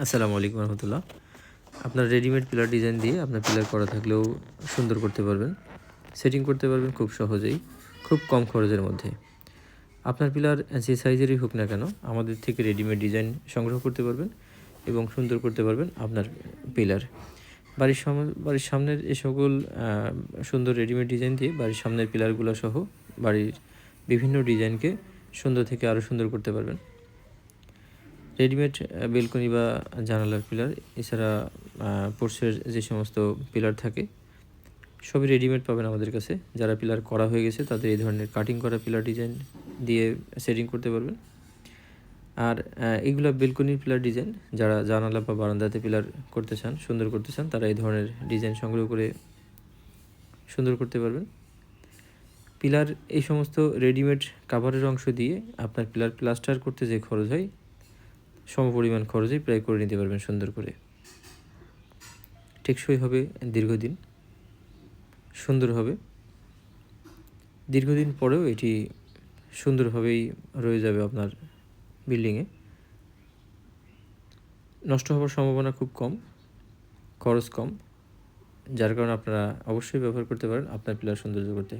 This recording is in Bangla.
আসসালামু আলাইকুম রহমতুল্লাহ। আপনার রেডিমেড পিলার ডিজাইন দিয়ে আপনার পিলার করা থাকলেও সুন্দর করতে পারবেন। সেটিং করতে পারবেন খুব সহজেই, খুব কম খরচের মধ্যে। আপনার পিলার যে সাইজেরই হোক না কেন, আমাদের থেকে রেডিমেড ডিজাইন সংগ্রহ করতে পারবেন এবং সুন্দর করতে পারবেন আপনার পিলার বাড়ির সামনে বাড়ির সামনের এ সকল সুন্দর রেডিমেড ডিজাইন দিয়ে বাড়ির সামনের পিলারগুলো সহ বাড়ির বিভিন্ন ডিজাইনকে সুন্দর থেকে আরও সুন্দর করতে পারবেন। রেডিমেড বেলকনি বা জানালার পিলার, এছাড়া পোর্সের যে সমস্ত পিলার থাকে, সবই রেডিমেড পাবেন আমাদের কাছে। যারা পিলার করা হয়ে গেছে, তাদের এই ধরনের কাটিং করা পিলার ডিজাইন দিয়ে সেটিং করতে পারবেন। আর এগুলো বেলকনির পিলার ডিজাইন যারা জানালা বা বারান্দাতে পিলার করতে চান, সুন্দর করতে চান, তারা এই ধরনের ডিজাইন সংগ্রহ করে সুন্দর করতে পারবেন। পিলার, এই সমস্ত রেডিমেড কাভারের অংশ দিয়ে আপনার পিলার প্লাস্টার করতে যে খরচ হয় সমপরিমাণ খরচেই প্রায় করে নিতে পারবেন সুন্দর করে। টেকসই হবে দীর্ঘদিন, সুন্দর হবে। দীর্ঘদিন পরেও এটি সুন্দরভাবেই রয়ে যাবে আপনার বিল্ডিংয়ে। নষ্ট হওয়ার সম্ভাবনা খুব কম, খরচ কম, যার কারণে আপনারা অবশ্যই ব্যবহার করতে পারেন আপনার পিলার সৌন্দর্য করতে।